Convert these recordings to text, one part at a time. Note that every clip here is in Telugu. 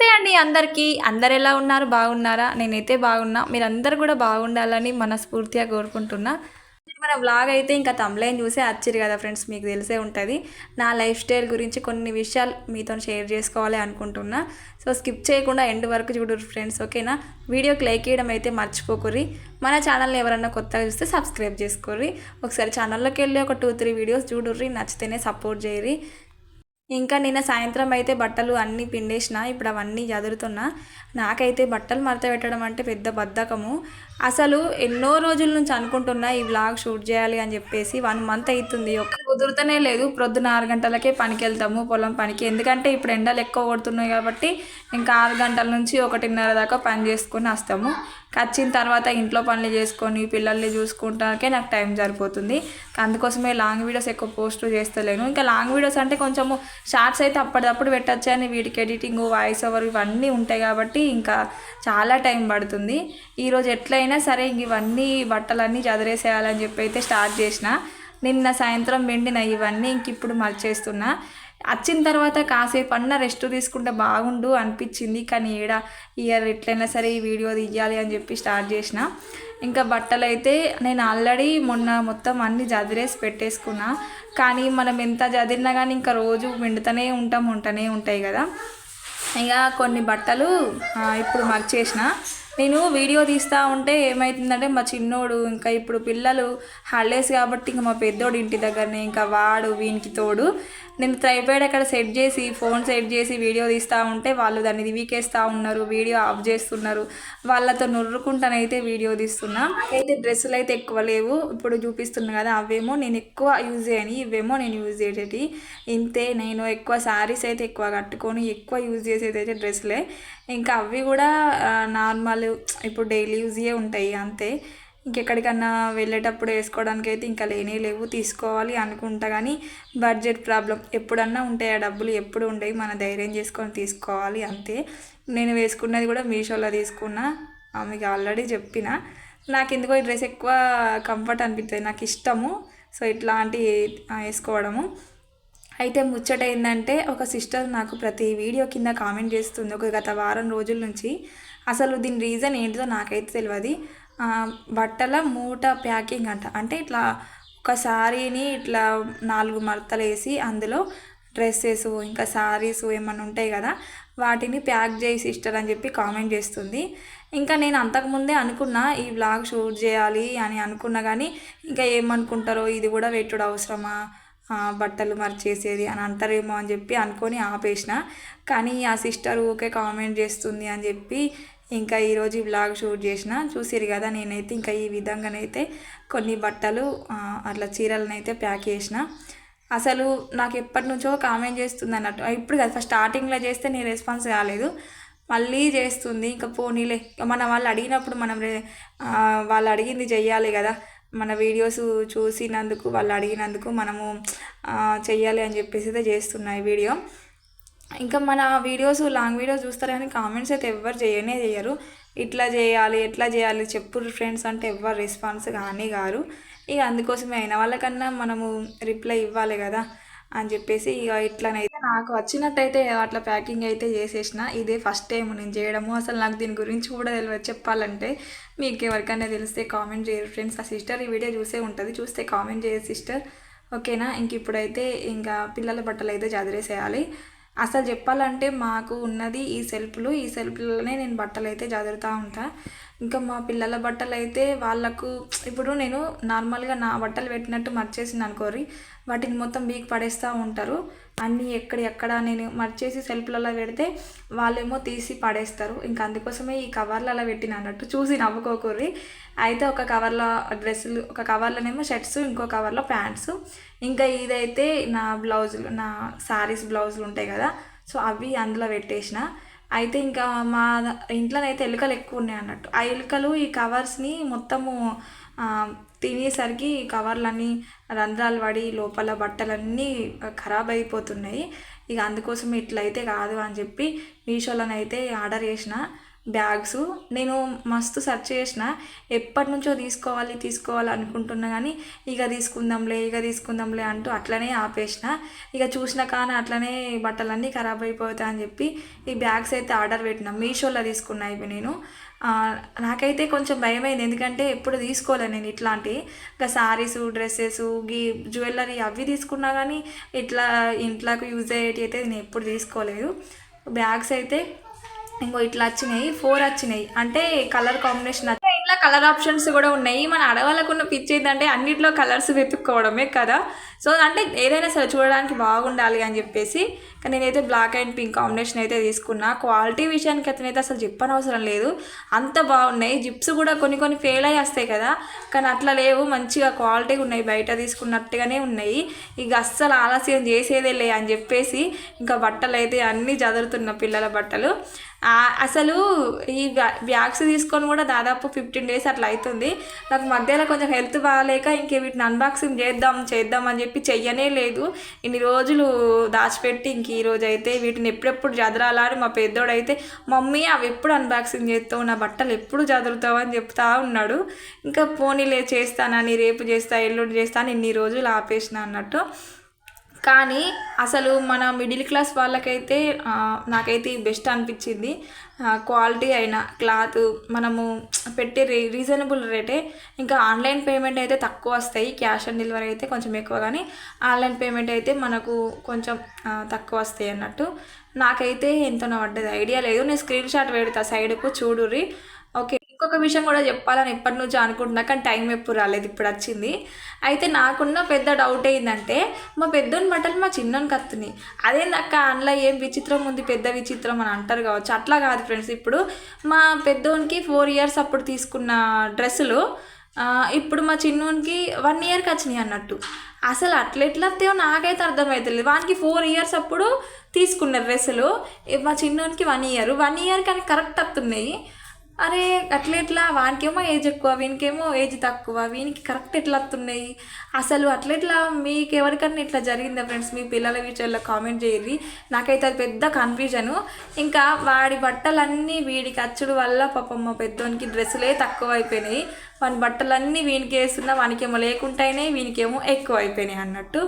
నమస్తే అండి అందరికీ. అందరు ఎలా ఉన్నారు? బాగున్నారా? నేనైతే బాగున్నా. మీరందరూ కూడా బాగుండాలని మనస్ఫూర్తిగా కోరుకుంటున్నా. మన వ్లాగ్ అయితే ఇంకా తమ్లైన్ చూసే వచ్చిరు కదా ఫ్రెండ్స్ మీకు తెలిసే ఉంటుంది. నా లైఫ్ స్టైల్ గురించి కొన్ని విషయాలు మీతో షేర్ చేసుకోవాలి అనుకుంటున్నా. సో స్కిప్ చేయకుండా ఎండ్ వరకు చూడరు ఫ్రెండ్స్ ఓకేనా వీడియోకి లైక్ చేయడం అయితే మర్చిపోకుర్రి. మన ఛానల్ని ఎవరన్నా కొత్తగా చూస్తే సబ్స్క్రైబ్ చేసుకోర్రి. ఒకసారి ఛానల్లోకి వెళ్ళి ఒక టూ త్రీ వీడియోస్ చూడుర్రి. నచ్చితేనే సపోర్ట్ చేయరి ఇంకా నిన్న సాయంత్రం అయితే బట్టలు అన్నీ పిండేసిన ఇప్పుడు అవన్నీ చదురుతున్నా. నాకైతే బట్టలు మడత పెట్టడం అంటే పెద్ద బద్ధకము. అసలు ఎన్నో రోజుల నుంచి అనుకుంటున్నా ఈ వ్లాగ్ షూట్ చేయాలి అని చెప్పేసి వన్ మంత్ అవుతుంది ఒక్క కుదురుతనే లేదు. ప్రొద్దున ఆరు గంటలకే పనికి వెళ్తాము పొలం పనికి. ఎందుకంటే ఇప్పుడు ఎండలు ఎక్కువ కొడుతున్నాయి కాబట్టి ఇంకా ఆరు గంటల నుంచి ఒకటిన్నర దాకా పని చేసుకొని వస్తాము. వచ్చిన తర్వాత ఇంట్లో పనులు చేసుకొని పిల్లల్ని చూసుకుంటానికే నాకు టైం సరిపోతుంది. అందుకోసమే లాంగ్ వీడియోస్ ఎక్కువ పోస్ట్ చేస్తలేను. ఇంకా లాంగ్ వీడియోస్ అంటే కొంచెము షార్ట్స్ అయితే అప్పటిదప్పుడు పెట్టచ్చు అని వీటికి ఎడిటింగ్ వాయిస్ ఓవర్ ఇవన్నీ ఉంటాయి కాబట్టి ఇంకా చాలా టైం పడుతుంది. ఈరోజు ఎట్లయినా అయినా సరే ఇవన్నీ బట్టలన్నీ చదిరేసేయాలని చెప్పి అయితే స్టార్ట్ చేసిన. నిన్న సాయంత్రం వెండిన ఇవన్నీ ఇంక ఇప్పుడు మర్చేస్తున్నా. వచ్చిన తర్వాత కాసేపు అన్న రెస్ట్ తీసుకుంటే బాగుండు అనిపించింది. కానీ ఏడ ఇయర్ ఎట్లయినా సరే ఈ వీడియో తీయాలి అని చెప్పి స్టార్ట్ చేసిన. ఇంకా బట్టలు అయితే నేను ఆల్రెడీ మొన్న మొత్తం అన్ని జదిరేసి పెట్టేసుకున్నా. కానీ మనం ఎంత చదిరినా కానీ ఇంకా రోజు వెండుతూనే ఉంటాం ఉంటూనే ఉంటాయి కదా. ఇక కొన్ని బట్టలు ఇప్పుడు మర్చేసిన. నేను వీడియో తీస్తూ ఉంటే ఏమవుతుందంటే మా చిన్నోడు ఇంకా ఇప్పుడు పిల్లలు హాలిడేస్ కాబట్టి ఇంకా మా పెద్దోడు ఇంటి దగ్గరనే ఇంకా వాడు వీనికి తోడు. నేను ట్రైపాడ్ అక్కడ సెట్ చేసి ఫోన్ సెట్ చేసి వీడియో తీస్తూ ఉంటే వాళ్ళు దాన్ని వీకేస్తూ ఉన్నారు వీడియో ఆఫ్ చేస్తున్నారు. వాళ్ళతో నుర్రుకుంటానైతే వీడియో తీస్తున్నా. అయితే డ్రెస్సులు అయితే ఎక్కువ లేవు. ఇప్పుడు చూపిస్తున్నా కదా అవేమో నేను ఎక్కువ యూజ్ చేయని ఇవేమో నేను యూజ్ చేసేటి. ఇంతే నేను ఎక్కువ శారీస్ అయితే ఎక్కువ కట్టుకొని ఎక్కువ యూజ్ చేసేది అయితే డ్రెస్లే ఇంకా అవి కూడా నార్మల్ ఇప్పుడు డైలీ యూజ్యే ఉంటాయి అంతే. ఇంకెక్కడికన్నా వెళ్ళేటప్పుడు వేసుకోవడానికి అయితే ఇంకా లేనే లేవు తీసుకోవాలి అనుకుంటా కానీ బడ్జెట్ ప్రాబ్లం ఎప్పుడన్నా ఉంటాయి ఆ డబ్బులు ఎప్పుడు ఉండేవి మన ధైర్యం చేసుకొని తీసుకోవాలి అంతే. నేను వేసుకున్నది కూడా మీషోలో తీసుకున్నా మీకు ఆల్రెడీ చెప్పిన. నాకు ఎందుకో ఈ డ్రెస్ ఎక్కువ కంఫర్ట్ అనిపిస్తుంది నాకు ఇష్టము. సో ఇట్లాంటి వేసుకోవడము. అయితే ముచ్చట ఏంటంటే ఒక సిస్టర్ నాకు ప్రతి వీడియో కింద కామెంట్ చేస్తుంది. ఒక గత వారం రోజుల నుంచి. అసలు దీని రీజన్ ఏంటిదో నాకైతే తెలియదు బట్టల మూట ప్యాకింగ్ అంట. అంటే ఇట్లా ఒక శారీని ఇట్లా నాలుగు మడతలు వేసి అందులో డ్రెస్సెస్ ఇంకా శారీస్ ఏమైనా ఉంటాయి కదా వాటిని ప్యాక్ చేసి సిస్టర్ అని చెప్పి కామెంట్ చేస్తుంది. ఇంకా నేను అంతకుముందే అనుకున్నా ఈ బ్లాగ్ షూట్ చేయాలి అని అనుకున్నా కానీ ఇంకా ఏమనుకుంటారో ఇది కూడా పెట్టుడు అవసరమా? బట్టలు మర్చేసేది అని అంటారేమో అని చెప్పి అనుకొని ఆపేసిన. కానీ ఆ సిస్టర్ ఊకే కామెంట్ చేస్తుంది అని చెప్పి ఇంకా ఈరోజు ఈ బ్లాగ్ షూట్ చేసిన చూసిరు కదా నేనైతే ఇంకా ఈ విధంగానైతే కొన్ని బట్టలు అట్లా చీరలనైతే అయితే ప్యాక్ చేసిన. అసలు నాకు ఎప్పటి నుంచో కామెంట్ చేస్తుంది అన్నట్టు. ఇప్పుడు కదా ఫస్ట్ స్టార్టింగ్లో చేస్తే నీ రెస్పాన్స్ కాలేదు మళ్ళీ చేస్తుంది. ఇంకా పోనీలే మన వాళ్ళు అడిగినప్పుడు మనం వాళ్ళు అడిగింది చెయ్యాలి కదా. మన వీడియోస్ చూసినందుకు వాళ్ళు అడిగినందుకు మనము చెయ్యాలి అని చెప్పేసి అయితే చేస్తున్నాయి వీడియో ఇంకా మన వీడియోస్ లాంగ్ వీడియోస్ చూస్తారు కానీ కామెంట్స్ అయితే ఎవ్వరు చేయనే చేయరు. ఇట్లా చేయాలి ఎట్లా చేయాలి చెప్పు ఫ్రెండ్స్ అంటే ఎవ్వరు రెస్పాన్స్ కానీ గారు ఇక అందుకోసమే అయిన వాళ్ళకన్నా మనము రిప్లై ఇవ్వాలి కదా అని చెప్పేసి ఇక ఇట్లనైతే నాకు వచ్చినట్టయితే అట్లా ప్యాకింగ్ అయితే చేసేసిన. ఇదే ఫస్ట్ టైం నేను చేయడము. అసలు నాకు దీని గురించి కూడా తెలియదు. చెప్పాలంటే మీకు ఎవరికైనా తెలిస్తే కామెంట్ చేయరు ఫ్రెండ్స్. ఆ సిస్టర్ ఈ వీడియో చూసే ఉంటుంది. చూస్తే కామెంట్ చేయరు సిస్టర్. ఓకేనా? ఇంక ఇప్పుడైతే ఇంకా పిల్లల బట్టలు అయితే చదిరేసేయాలి. అసలు చెప్పాలంటే మాకు ఉన్నది ఈ సెల్ఫ్లు ఈ సెల్ఫ్లోనే నేను బట్టలు అయితే చదువుతూ ఉంటా. ఇంకా మా పిల్లల బట్టలు అయితే వాళ్ళకు ఇప్పుడు నేను నార్మల్గా నా బట్టలు పెట్టినట్టు మర్చేసింది అనుకోరి వాటిని మొత్తం బీక్ పడేస్తూ ఉంటారు. అన్నీ ఎక్కడ ఎక్కడ నేను మర్చేసి సెల్ఫ్లలో పెడితే వాళ్ళేమో తీసి పడేస్తారు. ఇంకా అందుకోసమే ఈ కవర్లలో పెట్టిన అన్నట్టు చూసి నవ్వుకోకూరి. అయితే ఒక కవర్లో డ్రెస్సులు ఒక కవర్లోనేమో షర్ట్స్ ఇంకో కవర్లో ప్యాంట్స్. ఇంకా ఇదైతే నా బ్లౌజులు నా శారీస్ బ్లౌజులు ఉంటాయి కదా సో అవి అందులో పెట్టేసిన. అయితే ఇంకా మా ఇంట్లోనైతే ఎలుకలు ఎక్కువ ఉన్నాయి అన్నట్టు. ఆ ఎలుకలు ఈ కవర్స్ని మొత్తము తినేసరికి కవర్లన్నీ రంధ్రాలు పడి లోపల బట్టలన్నీ ఖరాబ్ అయిపోతున్నాయి ఇక అందుకోసం ఇట్లయితే కాదు అని చెప్పి మీషోలోనైతే ఆర్డర్ చేసిన బ్యాగ్స్. నేను మస్తు సెర్చ్ చేసిన ఎప్పటి నుంచో తీసుకోవాలి తీసుకోవాలి అనుకుంటున్నా కానీ ఇక తీసుకుందాంలే ఇక తీసుకుందాంలే అంటూ అట్లనే ఆపేసిన. ఇక చూసిన కానీ అట్లనే బట్టలన్నీ ఖరాబ్ అయిపోతాయి అని చెప్పి ఈ బ్యాగ్స్ అయితే ఆర్డర్ పెట్టిన. మీషోలో తీసుకున్నా ఇవి నేను. నాకైతే కొంచెం భయమైంది. ఎందుకంటే ఎప్పుడు తీసుకోలే నేను ఇట్లాంటి. ఇంకా సారీస్ డ్రెస్సెస్ గీ జ్యువెలరీ అవి తీసుకున్నా కానీ ఇట్లా ఇంట్లోకి యూజ్ అయ్యేటి అయితే నేను ఎప్పుడు తీసుకోలేదు. బ్యాగ్స్ అయితే ఇంకో ఇట్లా వచ్చినాయి ఫోర్ వచ్చినాయి. అంటే కలర్ కాంబినేషన్ ఇంట్లో కలర్ ఆప్షన్స్ కూడా ఉన్నాయి. మన ఆడవాళ్ళకు ఉన్న పిచ్చి ఏంటంటే అన్నిట్లో కలర్స్ వెతుక్కోవడమే కదా. సో అంటే ఏదైనా సరే చూడడానికి బాగుండాలి అని చెప్పేసి కానీ నేనైతే బ్లాక్ అండ్ పింక్ కాంబినేషన్ అయితే తీసుకున్నా. క్వాలిటీ విషయానికి అయితే అసలు చెప్పనవసరం లేదు. అంత బాగున్నాయి. జిప్స్ కూడా కొన్ని కొన్ని ఫెయిల్ అయ్యి వస్తాయి కదా. కానీ అట్లా లేవు. మంచిగా క్వాలిటీగా ఉన్నాయి. బయట తీసుకున్నట్టుగానే ఉన్నాయి. ఇక అస్సలు ఆలస్యం చేసేదే లే అని చెప్పేసి ఇంకా బట్టలు అయితే అన్నీ చదువుతున్న పిల్లల బట్టలు. అసలు ఈ బ్యాగ్స్ తీసుకొని కూడా దాదాపు ఫిఫ్టీన్ డేస్ అట్లా అవుతుంది నాకు మధ్యలో కొంచెం హెల్త్ బాగాలేక ఇంక వీటిని అన్బాక్సింగ్ చేద్దాం చేద్దాం అని చెప్పి చెప్పి చెయ్యనే లేదు. ఇన్ని రోజులు దాచిపెట్టి ఇంక ఈ రోజు అయితే వీటిని ఎప్పుడెప్పుడు చదరాలా మా పెద్దోడైతే మమ్మీ అవి ఎప్పుడు అన్బాక్సింగ్ చేస్తావు? నా బట్టలు ఎప్పుడు జదురుతావు అని చెప్తా ఉన్నాడు. ఇంకా పోనీలే చేస్తానని రేపు చేస్తా ఎల్లుండి చేస్తాను అని ఇన్ని రోజులు ఆపేసిన అన్నట్టు. కానీ అసలు మన మిడిల్ క్లాస్ వాళ్ళకైతే నాకైతే బెస్ట్ అనిపించింది. క్వాలిటీ అయినా క్లాత్ మనము పెట్టే రీ రీజనబుల్ రేటే. ఇంకా ఆన్లైన్ పేమెంట్ అయితే తక్కువ వస్తాయి. క్యాష్ ఆన్ డెలివరీ అయితే కొంచెం ఎక్కువ కానీ ఆన్లైన్ పేమెంట్ అయితే మనకు కొంచెం తక్కువ వస్తాయి అన్నట్టు. నాకైతే ఎంతనో పడ్డది ఐడియా లేదు. నేను స్క్రీన్ షాట్ పెడతా సైడ్కు చూడుర్రి. ఓకే. ఇంకొక విషయం కూడా చెప్పాలని ఎప్పటి నుంచో అనుకుంటున్నా కానీ టైం ఎప్పుడు రాలేదు ఇప్పుడు వచ్చింది. అయితే నాకున్న పెద్ద డౌట్ ఏంటంటే మా పెద్దోని బట్టలు మా చిన్నోనికి వస్తున్నాయి అదేందక్క అందులో ఏం విచిత్రం ఉంది పెద్ద విచిత్రం అని అంటారు కావచ్చు. అట్లా కాదు ఫ్రెండ్స్ ఇప్పుడు మా పెద్దోనికి ఫోర్ ఇయర్స్ అప్పుడు తీసుకున్న డ్రెస్సులు ఇప్పుడు మా చిన్నోనికి వన్ ఇయర్కి వచ్చినాయి అన్నట్టు. అసలు అట్లా ఎట్లా వస్తాయో నాకైతే అర్థమవుతలేదు వానికి ఫోర్ ఇయర్స్ అప్పుడు తీసుకున్న డ్రెస్సులు మా చిన్నోనికి వన్ ఇయర్ వన్ ఇయర్ కానీ కరెక్ట్ వస్తున్నాయి అరే అట్లా ఎట్లా? వానికేమో ఏజ్ ఎక్కువ వీనికేమో ఏజ్ తక్కువ వీనికి కరెక్ట్ ఎట్లా వస్తున్నాయి అసలు అట్లా ఎట్లా? మీకు ఎవరికన్నా ఇట్లా జరిగిందా ఫ్రెండ్స్ మీ పిల్లల విషయంలో కామెంట్ చేయరు నాకైతే అది పెద్ద కన్ఫ్యూజను ఇంకా వాడి బట్టలన్నీ వీడికి అచ్చుడు వల్ల పాపం మా పెద్దోనికి డ్రెస్సులే తక్కువ అయిపోయినాయి. వాని బట్టలన్నీ వీనికి వేస్తున్నా వానికేమో లేకుంటాయినాయి వీనికేమో ఎక్కువ అయిపోయినాయి అన్నట్టు.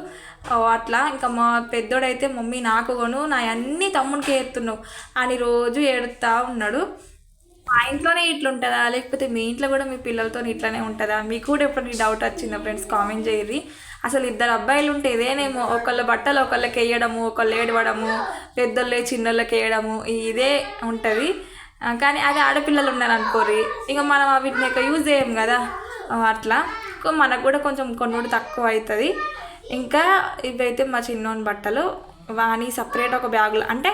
అట్లా. ఇంకా మా పెద్దోడైతే మమ్మీ నాకు కొను. నా అన్ని తమ్మునికి ఏడుతున్నావు అని రోజు ఏడుతా ఉన్నాడు. మా ఇంట్లోనే ఇట్లా ఉంటుందా లేకపోతే మీ ఇంట్లో కూడా మీ పిల్లలతో ఇట్లానే ఉంటుందా? మీకు కూడా ఎప్పుడు డౌట్ వచ్చిందా ఫ్రెండ్స్? కామెంట్ చేయరి అసలు ఇద్దరు అబ్బాయిలు ఉంటే ఇదేనేమో ఒకళ్ళ బట్టలు ఒకళ్ళకి వేయడము ఒకళ్ళు ఏడవడము పెద్దోళ్ళే చిన్నోళ్ళకి వేయడము ఇదే ఉంటుంది. కానీ అది ఆడపిల్లలు ఉన్నారు అనుకోరి ఇక మనం వీటిని ఇక యూజ్ చేయం కదా? అట్లా. మనకు కూడా కొంచెం కొన్ని తక్కువ అవుతుంది. ఇంకా ఇవైతే మా చిన్నోని బట్టలు. వాని సపరేట్ ఒక బ్యాగులు అంటే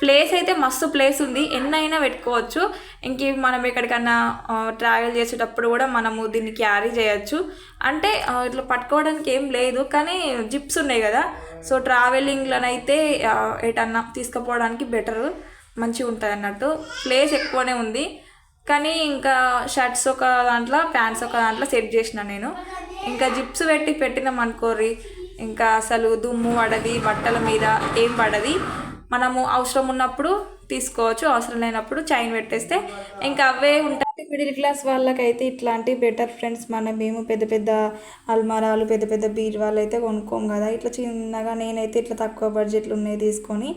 ప్లేస్ అయితే మస్తు ప్లేస్ ఉంది. ఎన్నైనా పెట్టుకోవచ్చు. ఇంక మనం ఎక్కడికన్నా ట్రావెల్ చేసేటప్పుడు కూడా మనము దీన్ని క్యారీ చేయొచ్చు. అంటే ఇట్లా పట్టుకోవడానికి ఏం లేదు. కానీ జిప్స్ ఉన్నాయి కదా. సో ట్రావెలింగ్లోనైతే ఎటన్నా తీసుకుపోవడానికి బెటర్ మంచిగా ఉంటుంది అన్నట్టు. ప్లేస్ ఎక్కువనే ఉంది. కానీ ఇంకా షర్ట్స్ ఒక దాంట్లో ప్యాంట్స్ ఒక దాంట్లో సెట్ చేసిన నేను. ఇంకా జిప్స్ పెట్టి పెట్టినాం అనుకోర్రి. ఇంకా అసలు దుమ్ము పడది బట్టల మీద ఏం పడది. మనము అవసరం ఉన్నప్పుడు తీసుకోవచ్చు అవసరం లేనప్పుడు చైన్ పెట్టేస్తే ఇంకా అవే ఉంటాయి. మిడిల్ క్లాస్ వాళ్ళకైతే ఇట్లాంటి బెటర్ ఫ్రెండ్స్ మనం మేము పెద్ద పెద్ద అల్మారాలు పెద్ద పెద్ద బీరువాలు అయితే కొనుక్కోం కదా. ఇట్లా చిన్నగా నేనైతే ఇట్లా తక్కువ బడ్జెట్లు ఉన్నాయి తీసుకొని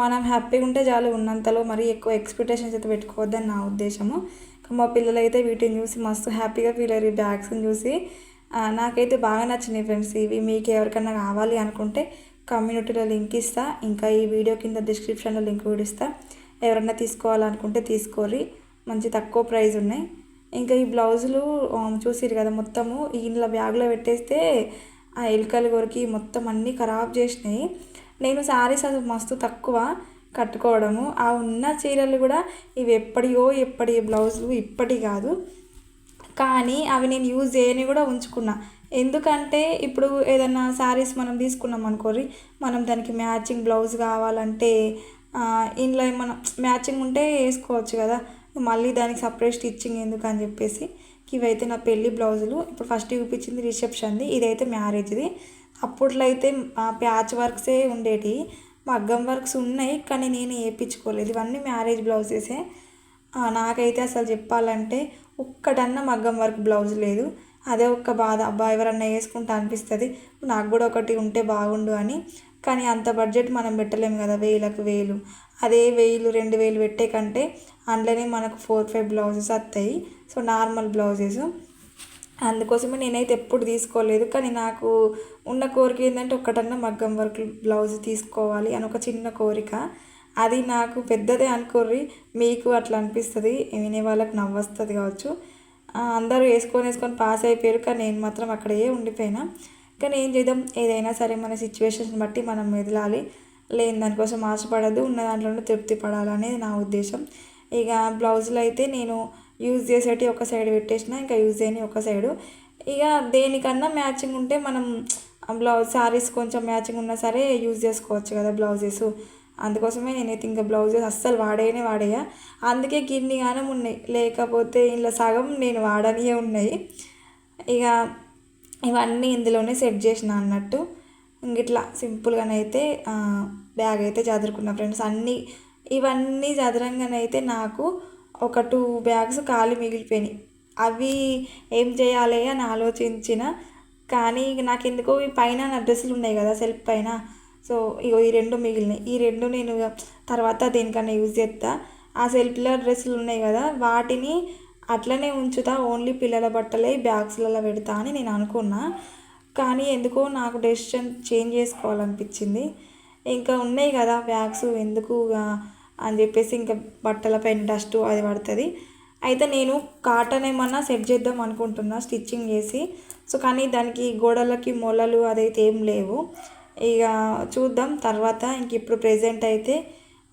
మనం హ్యాపీగా ఉంటే చాలు ఉన్నంతలో మరి ఎక్కువ ఎక్స్పెక్టేషన్స్ అయితే పెట్టుకోవద్దని నా ఉద్దేశము. మా పిల్లలైతే వీటిని చూసి మస్తు హ్యాపీగా ఫీల్ అయ్యారు ఈ బ్యాగ్స్ని చూసి నాకైతే బాగా నచ్చినాయి ఫ్రెండ్స్. ఇవి మీకు ఎవరికైనా కావాలి అనుకుంటే కమ్యూనిటీలో లింక్ ఇస్తా. ఇంకా ఈ వీడియో కింద డిస్క్రిప్షన్లో లింక్ కూడా ఇస్తా. ఎవరన్నా తీసుకోవాలనుకుంటే తీసుకోరి మంచి తక్కువ ప్రైస్ ఉన్నాయి. ఇంకా ఈ బ్లౌజులు చూసిరు కదా మొత్తము. ఇంట్లో బ్యాగ్లో పెట్టేస్తే ఆ ఎలుకలు కొరికి మొత్తం అన్నీ ఖరాబ్ చేసినాయి. నేను శారీస్ అసలు మస్తు తక్కువ కట్టుకోవడము. ఆ ఉన్న చీరలు కూడా ఇవి ఎప్పటియో ఎప్పటి బ్లౌజులు ఇప్పటి కాదు. కానీ అవి నేను యూజ్ చేయని కూడా ఉంచుకున్నా. ఎందుకంటే ఇప్పుడు ఏదైనా శారీస్ మనం తీసుకున్నాం అనుకోరి మనం దానికి మ్యాచింగ్ బ్లౌజ్ కావాలంటే ఇంట్లో మనం మ్యాచింగ్ ఉంటే వేసుకోవచ్చు కదా. మళ్ళీ దానికి సపరేట్ స్టిచ్చింగ్ ఎందుకు అని చెప్పేసి ఇవైతే నా పెళ్ళి బ్లౌజులు ఇప్పుడు ఫస్ట్ చూపించింది రిసెప్షన్ది ఇదైతే మ్యారేజ్ది అప్పట్లో అయితే ప్యాచ్ వర్క్సే ఉండేటివి మగ్గం వర్క్స్ ఉన్నాయి కానీ నేను వేయించుకోలేదు ఇవన్నీ మ్యారేజ్ బ్లౌజెసే నాకైతే అసలు చెప్పాలంటే ఒక్కటన్నా మగ్గం వర్క్ బ్లౌజ్ లేదు. అదే ఒక్క బాధ అబ్బా ఎవరన్నా వేసుకుంటా అనిపిస్తుంది? నాకు కూడా ఒకటి ఉంటే బాగుండు అని. కానీ అంత బడ్జెట్ మనం పెట్టలేము కదా వేలకు వేలు. అదే వేలు రెండు వేలు పెట్టే కంటే అందులోనే మనకు ఫోర్ ఫైవ్ బ్లౌజెస్ వస్తాయి. So normal blouses. అందుకోసమే నేనైతే ఎప్పుడు తీసుకోలేదు. కానీ నాకు ఉన్న కోరిక ఏంటంటే ఒక్కటన్నా మగ్గం వర్క్ బ్లౌజ్ తీసుకోవాలి అని ఒక చిన్న కోరిక. అది నాకు పెద్దదే అనుకోర్రి మీకు అట్లా అనిపిస్తుంది వినే వాళ్ళకి నవ్వొస్తుంది కావచ్చు. అందరూ వేసుకొని వేసుకొని పాస్ అయిపోయారు కానీ నేను మాత్రం అక్కడే ఉండిపోయినా. కానీ ఏం చేద్దాం ఏదైనా సరే మన సిచ్యువేషన్ బట్టి మనం మెదలాలి లేని దానికోసం ఆశపడద్దు ఉన్న దాంట్లోనే తృప్తి పడాలనేది నా ఉద్దేశం. ఇక బ్లౌజులు అయితే నేను యూజ్ చేసేటి ఒక సైడ్ పెట్టేసిన ఇంకా యూజ్ చేయని ఒక సైడు. ఇక దేనికన్నా మ్యాచింగ్ ఉంటే మనం బ్లౌజ్ శారీస్ కొంచెం మ్యాచింగ్ ఉన్నా సరే యూజ్ చేసుకోవచ్చు కదా బ్లౌజెస్. అందుకోసమే నేనైతే ఇంకా బ్లౌజెస్ అస్సలు వాడేనే వాడేయా. అందుకే గిన్ని గానం ఉన్నాయి. లేకపోతే ఇలా సగం నేను వాడనియే ఉన్నాయి. ఇక ఇవన్నీ ఇందులోనే సెట్ చేసిన అన్నట్టు. ఇంక ఇట్లా సింపుల్గానైతే బ్యాగ్ అయితే చదువుకున్నా ఫ్రెండ్స్. అన్నీ ఇవన్నీ చదరంగానైతే నాకు ఒక టూ బ్యాగ్స్ ఖాళీ మిగిలిపోయినాయి. అవి ఏం చేయాలి అని ఆలోచించిన కానీ నాకు ఎందుకో ఈ పైన నా డ్రెస్సులు ఉన్నాయి కదా సెల్ఫ్ పైన. సో ఇగో ఈ రెండు మిగిలినాయి. ఈ రెండు నేను తర్వాత దేనికన్నా యూజ్ చేస్తా ఆ సెల్ఫ్లో డ్రెస్సులు ఉన్నాయి కదా వాటిని అట్లనే ఉంచుతా. ఓన్లీ పిల్లల బట్టలే బ్యాగ్స్లలో పెడతా అని నేను అనుకున్నా. కానీ ఎందుకో నాకు డెసిషన్ చేంజ్ చేసుకోవాలనిపించింది. ఇంకా ఉన్నాయి కదా బ్యాగ్స్ ఎందుకు అని చెప్పేసి ఇంకా బట్టలపైన డస్ట్ అది పడుతుంది. అయితే నేను కాటన్ ఏమన్నా సెట్ చేద్దాం అనుకుంటున్నా స్టిచ్చింగ్ చేసి. సో కానీ దానికి గోడలకి మొలలు అదైతే ఏం లేవు. ఇక చూద్దాం. తర్వాత ఇంక ఇప్పుడు ప్రెజెంట్ అయితే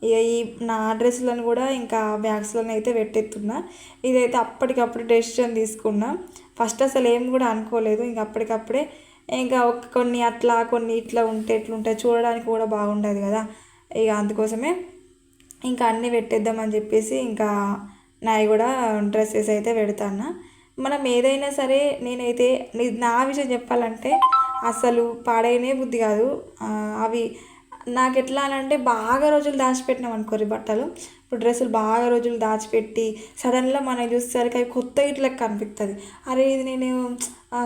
ఇక ఈ నా డ్రెస్సులను కూడా ఇంకా బ్యాగ్స్లను అయితే పెట్టేస్తున్నా. ఇదైతే అప్పటికప్పుడు డెసిషన్ తీసుకున్నా. ఫస్ట్ అసలు ఏం కూడా అనుకోలేదు. ఇంక అప్పటికప్పుడే ఇంకా ఒక కొన్ని అట్లా కొన్ని ఇట్లా ఉంటే ఎట్లుంటాయి చూడడానికి కూడా బాగుండదు కదా. ఇక అందుకోసమే ఇంకా అన్నీ పెట్టేద్దామని చెప్పేసి ఇంకా నాయి కూడా డ్రెస్సెస్ అయితే పెడతాను మనం ఏదైనా సరే నేనైతే నా విషయం చెప్పాలంటే అసలు పాడైనే బుద్ధి కాదు. అవి నాకు ఎట్లా అంటే బాగా రోజులు దాచిపెట్టినాం అనుకోరి బట్టలు ఇప్పుడు డ్రెస్సులు బాగా రోజులు దాచిపెట్టి సడన్గా మనం చూసేసరికి అవి కొత్త ఇటు లెక్క అనిపిస్తుంది అరే ఇది నేను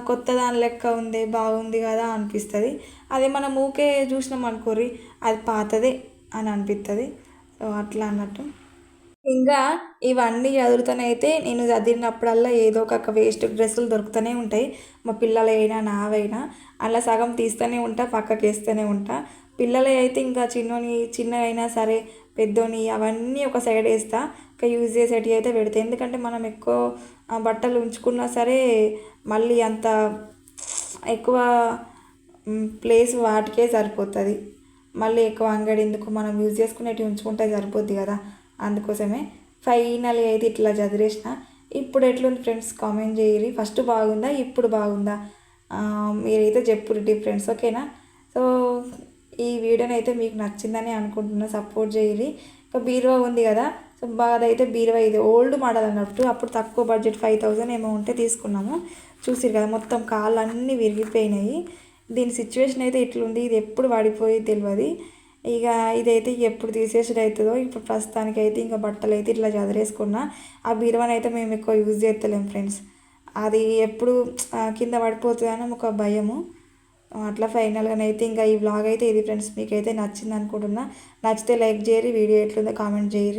కొత్త దాని లెక్క ఉంది బాగుంది కదా అనిపిస్తుంది. అదే మనం ఊకే చూసినాం అనుకోరి అది పాతదే అని అనిపిస్తుంది అట్లా అన్నట్టు. ఇంకా ఇవన్నీ చదువుతూనైతే నేను చదివినప్పుడల్లా ఏదో ఒక వేస్ట్ డ్రెస్సులు దొరుకుతూనే ఉంటాయి. మా పిల్లలైనా నావైనా అలా సగం తీస్తూనే ఉంటా పక్కకి వేస్తూనే ఉంటా. పిల్లలు అయితే ఇంకా చిన్నోని చిన్న అయినా సరే పెద్దోని అవన్నీ ఒక సైడ్ వేస్తా. ఇంకా యూజ్ చేసేటివి అయితే పెడతాయి ఎందుకంటే మనం ఎక్కువ బట్టలు ఉంచుకున్నా సరే మళ్ళీ అంత ఎక్కువ ప్లేస్ వాటికే సరిపోతుంది. మళ్ళీ ఎక్కువ అంగడి ఎందుకు మనం యూజ్ చేసుకునేటివి ఉంచుకుంటే సరిపోద్ది కదా. అందుకోసమే ఫైనల్గా అయితే ఇట్లా చదివేసిన. ఇప్పుడు ఎట్లుంది ఫ్రెండ్స్? కామెంట్ చేయరు. ఫస్ట్ బాగుందా? ఇప్పుడు బాగుందా? మీరైతే చెప్పు డిఫరెన్స్ ఓకేనా? సో ఈ వీడియోని అయితే మీకు నచ్చిందని అనుకుంటున్నా. సపోర్ట్ చేయరి. ఇంకా బీరువా ఉంది కదా? సో బాగా అయితే బీరువా ఇది ఓల్డ్ మోడల్ అన్నట్టు. అప్పుడు తక్కువ బడ్జెట్ ఫైవ్ థౌజండ్ ఏమో ఉంటే తీసుకున్నాము. చూసిరు కదా మొత్తం కాళ్ళు అన్నీ విరిగిపోయినాయి. దీని సిచ్యువేషన్ అయితే ఇట్లుంది. ఇది ఎప్పుడు పడిపోయి తెలియదు ఇక ఇదైతే ఎప్పుడు తీసేసుడు అవుతుందో ఇప్పుడు ప్రస్తుతానికి అయితే ఇంకా బట్టలు అయితే ఇట్లా చదిరేసుకున్నా. ఆ బీరువాని అయితే మేము ఎక్కువ యూజ్ చేస్తలేం ఫ్రెండ్స్. అది ఎప్పుడు కింద పడిపోతుందని ఒక భయము. అట్లా ఫైనల్గా అయితే ఇంకా ఈ బ్లాగ్ అయితే ఇది ఫ్రెండ్స్. మీకైతే నచ్చింది అనుకుంటున్నా నచ్చితే లైక్ చేయరి వీడియో ఎట్లుందో కామెంట్ చేయరు